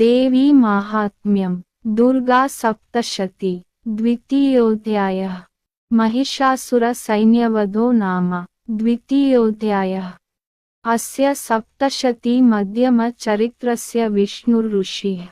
देवी माहात्म्यं, दुर्गा सप्तशती, द्वितीयोऽध्यायः। महिषासुरसैन्यवधो नाम, द्वितीयोऽध्यायः। अस्य सप्तशती मध्यमचरित्रस्य विष्णुऋषिः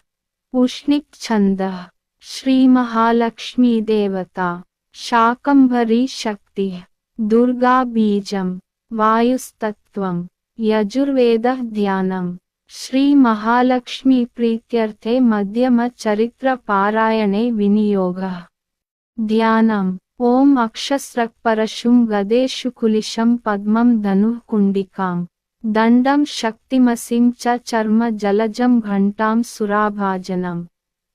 उष्णिक्छन्दः, श्रीमहालक्ष्मीदेवता शाकम्भरी शक्तिः दुर्गाबीजं, वायुस्तत्त्वं यजुर्वेदः ध्यानम् श्रीमहालक्ष्मीप्रीत्यर्थे मध्यमचरित्रपारायणे विनियोगः। ध्यानम्। ॐ अक्षस्रक्परशुं गदेषु कुलिशं पद्मं धनुः कुण्डिकाम् दण्डं च चर्म जलजं घण्टां सुराभाजनम्।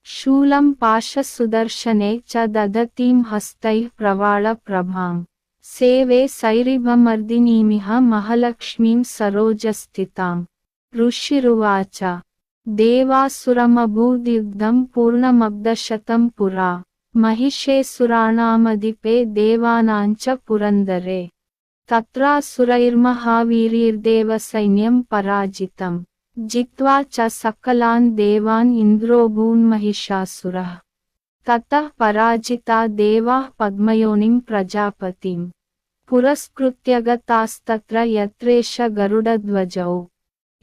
शूलं पाशसुदर्शने च दधतीं हस्तैः प्रवाळप्रभाम् सेवे सैरिभमर्दिनीमिह महलक्ष्मीं सरोजस्थिताम्। ऋषिरुवाच। देवासुरमभूद्युग्धं पूर्णमब्दशतं पुरा। महिषेसुराणामधिपे देवानाञ्च पुरन्दरे। तत्रासुरैर्महावीर्यैर्देवसैन्यं पराजितं जित्वा च सकलान् देवान् इन्द्रोऽभून्महिषासुरः ततः पराजिता देवाः पद्मयोनिं प्रजापतिं पुरस्कृत्य गतास्तत्र यत्रेष गरुडध्वजौ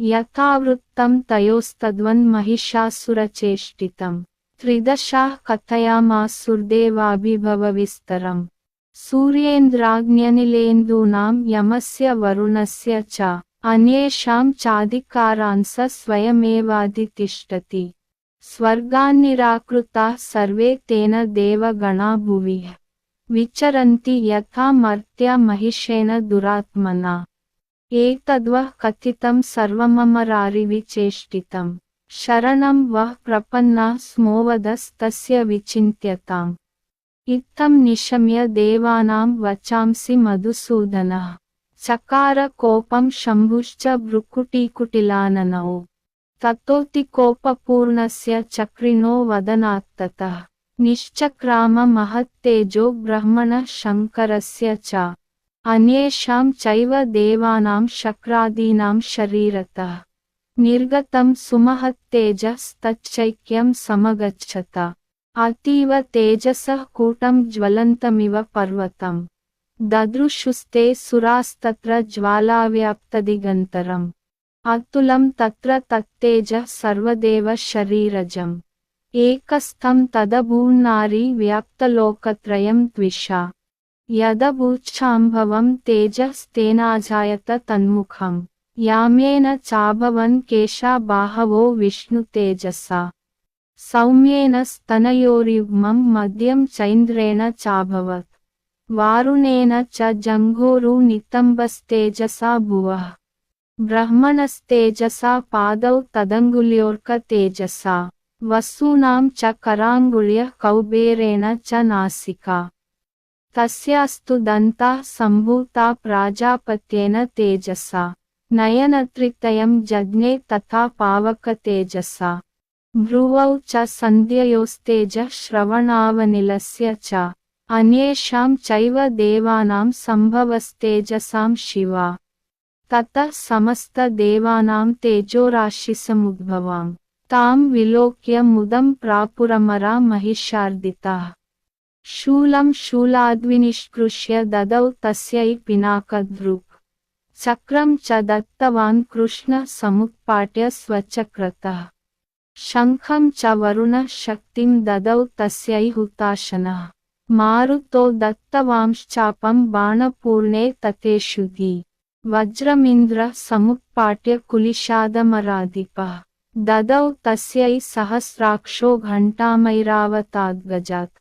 यथावृत्तं तयोस्तद्वन्महिषासुरचेष्टितं त्रिदशाः कथयामासुर्देवाभिभवविस्तरम्। सूर्येन्द्राग्न्यनिलेन्दूनां यमस्य वरुणस्य च अन्येषां चाधिकारान् स स्वयमेवाधितिष्ठति स्वर्गान्निराकृताः सर्वे तेन देवगणा भुवि। विचरन्ति यथा मर्त्या महिषेण दुरात्मना ఏతద్వః కథితం సర్వమమరారివి చేష్టితం. శరణం వః ప్రపన్నా స్మోవదస్తస్య విచింత్యతాం. ఇత్తం నిశమ్య దేవానాం వచాంసి మధుసూదన. చకార కోపం శంభుశ్చ భృకుటీకుటిలాననౌ. తతోతి కోపపూర్ణస్య చక్రిణో వదనాత్తత. నిశ్చక్రామ మహత్తేజో బ్రహ్మణ శంకరస్య చ. అన్యేషాం చైవ దేవానాం శక్రాదీనాం శరీరత. నిర్గతం సుమహత్తేజస్తచ్చైక్యం సమగచ్చత. అతీవ తేజస కూటం జ్వలంతమివ పర్వతం. దదృశుస్తే సురాస్తత్ర జ్వాలావ్యాప్తదిగంతరం. అతులం తత్ర తత్తేజ సర్వదేవ శరీరజం. ఏకస్థం తదభూన్నారి వ్యాప్తలోకత్రయం ద్విషా. యదభూచ్ఛాంభవం తేజస్తేనాజాయత తన్ముఖం. యామ్యేన చాభవన్ కేశా బాహవో విష్ణు తేజసా. సౌమ్యేన స్తనయోరిగ్మం మద్యం చైంద్రేణ చాభవత్. వారుణేన చ జంఘోరు నితంబస్తేజసా భువ. బ్రహ్మణస్తేజసా పాదౌ తదంగుల్యోర్క తేజసా. వస్తూనాం చ కరాంగుళ్య కౌబేరేణ చ నాసికా. तस्यास्तु दन्ताः सम्भूता प्राजापत्येन तेजसा। नयनत्रितयं जज्ञे तथा पावकतेजसा। भ्रुवौ च सन्ध्ययोस्तेजः श्रवणावनिलस्य च। अन्येषां चैव देवानां सम्भवस्तेजसां शिवा। ततः समस्तदेवानां तेजोराशिसमुद्भवां तां विलोक्य मुदं प्रापुरमरा महिषार्दिताः। शूलं शूलाद्विनिष्कृष्य ददौ तस्यै पिनाकदृक् चक्रं च दत्तवान् कृष्णः समुत्पाट्य स्वचक्रतः। शङ्खं च वरुणः शक्तिं ददौ तस्यै हुताशनः। मारुतो दत्तवांश्चापं बाणपूर्णे ततेषुधि वज्रमिन्द्रः समुत्पाट्य कुलिशादमराधिपः। ददौ तस्यै सहस्राक्षो घण्टामैरावताद्गजात्।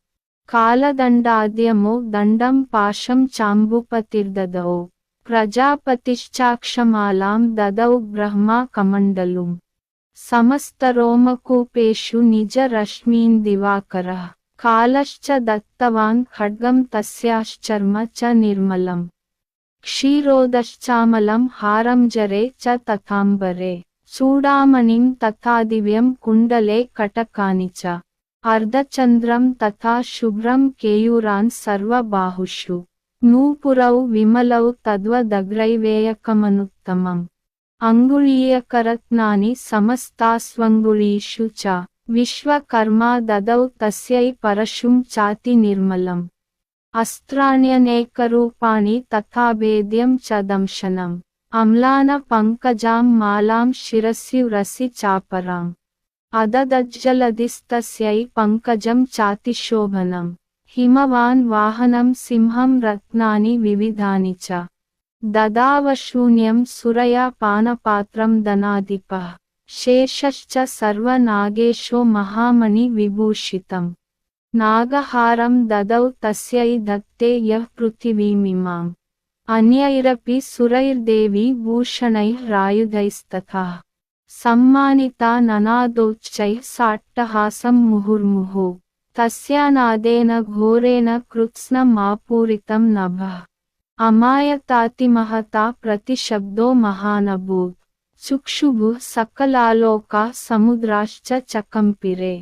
కాలదండాద్యము దండం పాశం చాంబుపతిర్దదౌ ప్రజాపతిశ్చాక్షమాలాం దదౌ బ్రహ్మా కమండలుం సమస్తరోమకూపేషు నిజ రశ్మీన్ దివాకరః కాలశ్చ దత్తవాన్ ఖడ్గం తస్యాశ్చర్మ చ నిర్మలం క్షీరోదశ్చామలం హారం జరే చ తథాంబరే చూడామణిం తథాదివ్యం కుండలే కటకాని చ అర్ధచంద్రం తథా శుభ్రం కేయూరాన్ సర్వబాహుషు. నూపురౌ విమలౌ తద్వదగ్రైవేయకమనుత్తమం. అంగుళీయకరత్నాని సమస్తాస్వంగుళీషు చ. విశ్వకర్మా దదౌ తస్యై పరశుం చాతి నిర్మలం. అస్త్రాణ్యనేకరూపాణి తథాభేద్యం చ దంశనం. అమ్లాన పంకజాం మాలాం శిరస్యురసి చాపరాం. అదదజ్జలదిస్తస్యై పంకజం చాతిశోభనం హిమవాన్ వాహనం సింహం రత్నాని వివిధాని చ. దదావశూన్యం సురయా పానపాత్రం ధనాధిప. శేషశ్చ సర్వనాగేశో మహామణి విభూషితం. నాగహారం దదౌ తస్యై దత్తే యః పృథివీమిమాం. అన్యైరపి సురైర్దేవి భూషణైః రాయుధైస్తథా. ननादोच्चैः साट्टहासं मुहुर्मुहुः तस्यानादेन घोरेण कृत्स्नमापूरितं नभः अमायतातिमहता प्रतिशब्दो महानभूत् चुक्षुभुः सकलालोका समुद्राश्च चकम्पिरे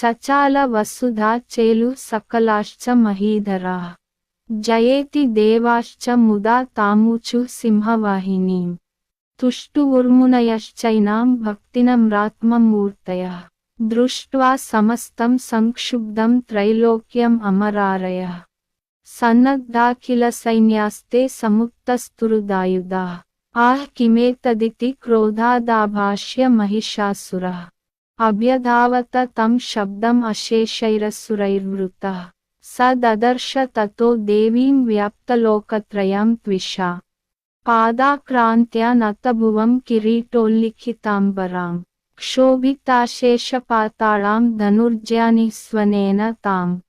सचालवसुधा चेलु सकलाश्च महीधराः जयेति देवाश्च मुदा तामुचु सिंहवाहिनीम् तुष्टुवुर्मुनयश्चैनां भक्तिनम्रात्ममूर्तयः दृष्ट्वा समस्तं संक्षुब्धं त्रैलोक्यम् अमरारयः सन्नद्धाखिलसैन्यास्ते समुक्तस्तुरुदायुधाः आह किमेतदिति क्रोधादाभाष्य महिषासुरः अभ्यधावत तं शब्दम् अशेषैरसुरैर्वृतः स ददर्श ततो देवीं व्याप्तलोकत्रयं त्विषा पादाक्रान्त्या नतभुवं किरीटोल्लिखिताम्बराम् क्षोभिताशेषपाताळां धनुर्ज्यानि स्वनेन ताम्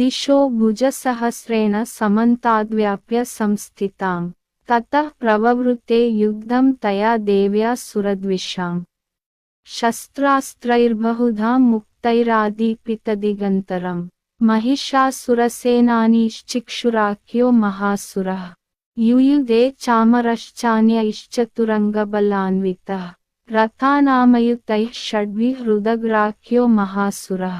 दिशो भुजसहस्रेण समन्ताद्व्याप्य संस्थिताम् ततः प्रववृते युद्धं तया देव्या सुरद्विषाम् शस्त्रास्त्रैर्बहुधा मुक्तैरादीपितदिगन्तरम् महिषासुरसेनानीश्चिक्षुराख्यो महासुरः। युयुधे चामरश्चान्यैश्चतुरङ्गबलान्वितः रथानामयुतैः षड्भिः हृदग्राख्यो महासुरः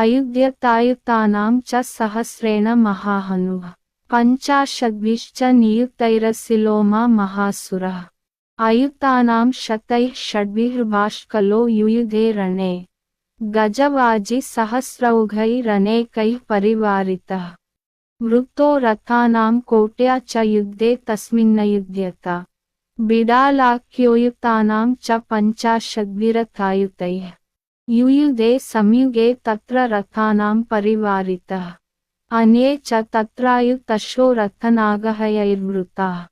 अयुध्यतायुतानां च सहस्रेण महाहनुः पञ्चाशद्भिश्च नियुतैरसिलोमा महासुरः अयुतानां शतैः षड्भिर्भाष्कलो युयुधे रणे गजवाजिसहस्रौघैरनेकैः परिवारितः वृत्तो रथानां कोट्या च युद्धे तस्मिन्नयुध्यत। बिडालाख्योयुतानां च पञ्चाशद्भिरथायुतैः युयुधे संयुगे तत्र रथानां परिवारितः। अन्ये च रथनागहयैर्वृताः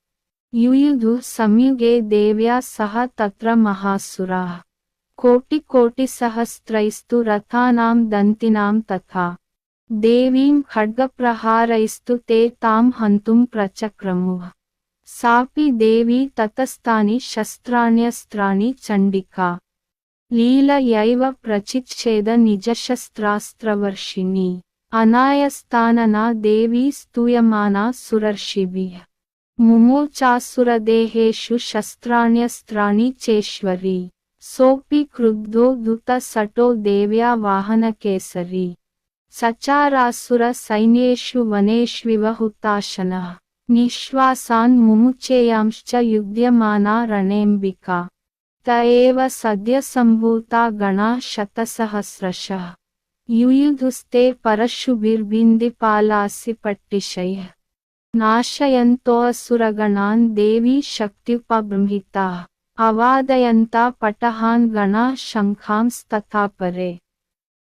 युयुधुः संयुगे देव्या सह तत्र महासुराः। कोटिकोटिसहस्रैस्तु रथानां दन्तिनां तथा దేవీం ఖడ్గప్రహారైస్తు తే తాం హంతుం ప్రచక్రము. సాపి దేవీ తతస్థాని శస్త్రాణ్యస్త్రాణి చండికా. లీల యైవ ప్రచిచ్ఛేద నిజశస్త్రాస్త్రవర్షిణి. అనాయస్థాననా దేవీ స్తూయమానా సురర్షిభి ముమోచాసురదేహేషు శస్త్రాణ్యస్త్రాణి చేశ్వరి. సోపి క్రుద్ధో దుత సటో దేవ్యా వాహనకేసరి సచారాసుర సైన్యేషు వనేష్వివ హుతాశన నిశ్వాసాన్ ముముచేయాంశ్చ యుధ్యమానా రణేంబిక తయేవ సద్య సంభూతా గణా శతసహస్రశ యుయుధుస్తే పరశుభిర్బిందిపాలాసి పట్టిశయ నాశయంతోసురగణాన్ దేవీ శక్త్యుపబృంహితా అవాదయంతా పటహాన్ గణా శంఖాంస్తథాపరే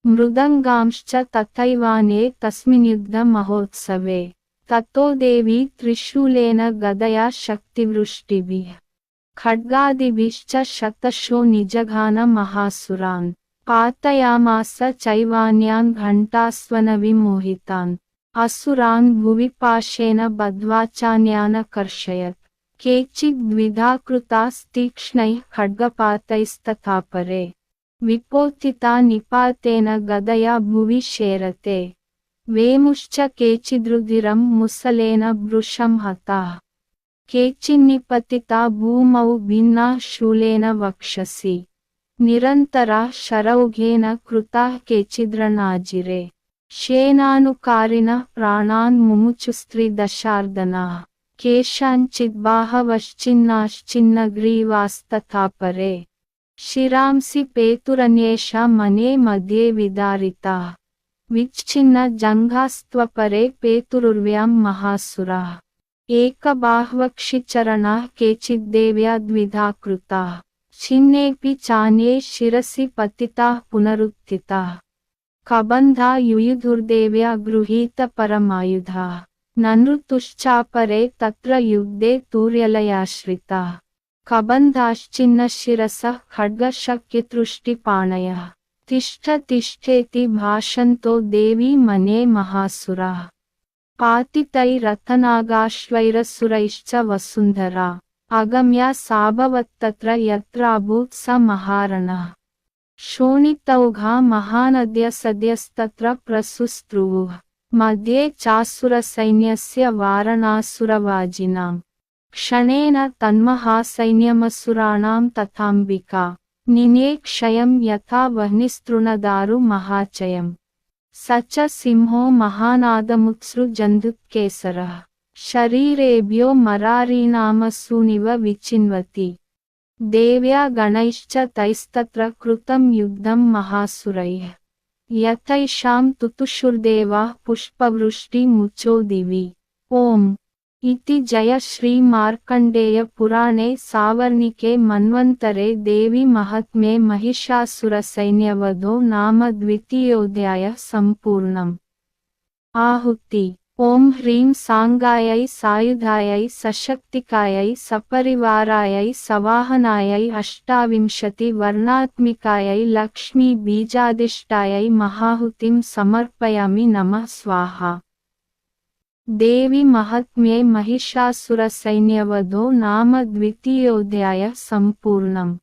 मृदङ्गांश्च तथैवान्ये तस्मिन्युद्धमहोत्सवे ततो देवी त्रिशूलेन गदया शक्तिवृष्टिभिः खड्गादिभिश्च शतशो निजघान महासुरान् पातयामास चैवान्यान् घण्टास्वनविमोहितान् असुरान् भुवि पाशेन बद्ध्वा चान्यानकर्षयत् केचिद्विधा कृतास्तीक्ष्णैः खड्गपातैस्तथा परे ವಿಪೋಚಿತ ನಿಪಾತೇನ ಗದಯ ಭುವಿ ಶೇರತೆ. ವೇಮುಶ್ಚ ಕೇಚಿದೃಧಿರಂ ಮುಸಲೇನ ಭೃಶಂ ಹತಃ. ಕೇಚಿನ್ನಿಪತಿತಾ ಭೂಮೌ ಭಿನ್ನ ಶೂಲೇನ ವಕ್ಷಸಿ. ನಿರಂತರ ಶರೌಘೇನ ಕೃತ ಕೇಚಿದ್ರಣಾಜಿರೆ ಶೇನಾನುಕಾರಿನ ಪ್ರಾಣಾನ್ ಮುಮುಚುಸ್ತ್ರಿ ದಶಾರ್ದನ. ಕೇಶಾಂಚಿದ್ಬಾಹವಶ್ಚಿನ್ನಾಶ್ಚಿನ್ನಗ್ರೀವಾಸ್ತಥಾಪರೆ. शिरांसि पेतुरन्येषा मने मध्ये विदारिताः विच्छिन्न जङ्घास्त्वपरे पेतुरुर्व्यां महासुराः एकबाह्वक्षिचरणाः केचिद्देव्या द्विधा कृताः छिन्नेऽपि चान्ये शिरसि पतिताः पुनरुत्थिताः कबन्धा युयुधुर्देव्या गृहीत परमायुधाः ननृतुश्चापरे तत्र युद्धे तूर्यलयाश्रिताः కబంధాశ్చిన్నశిరస ఖడ్గశక్యతృష్టిపాణయ తిష్ట తిష్టేతి భాషంతో దేవీ మనే మహాసురా. పాతితైరతనాగాశ్వైరసురైశ్చ వసుంధరా. అగమ్య సాభవత్తత్ర యత్రాభూత్ స మహారణ. శోణితౌఘా మహానద్య సద్యస్తత్ర ప్రసుస్త్రువు. మధ్యే చాసురసైన్యస్య వారణాసురవాజినాం క్షణేన తన్మహాసైన్యమసురాణాం తథాంబికా. నినే క్షయం యథా వహ్నిస్తృణదారు మహాచయం. సచ సింహో మహానాదముత్సృ జంధుత్కేసర శరీరేభ్యో మరారీణామస్సునివ విచిన్వతి దేవ్యా గణైశ్చ తైస్తత్ర కృతం యుద్ధం మహాసురై. యథైషాం తుతుషుర్దేవా పుష్పవృష్టిముచ్చో దివి. ఓం. इति जय श्रीमार्कण्डेयपुराणे सावर्णिके मन्वन्तरे देवी महात्म्ये महिषासुरसैन्यवधो नाम द्वितीयोऽध्यायः सम्पूर्णम्। आहुति। ॐ ह्रीं साङ्गायै सायुधायै सशक्तिकायै सपरिवारायै सवाहनायै अष्टाविंशतिवर्णात्मिकायै लक्ष्मीबीजादिष्टायै महाहुतिं समर्पयामि नमः स्वाहा। देवी महात्म्ये महिषासुरसैन्यवधो नाम द्वितीयोऽध्यायः सम्पूर्णम्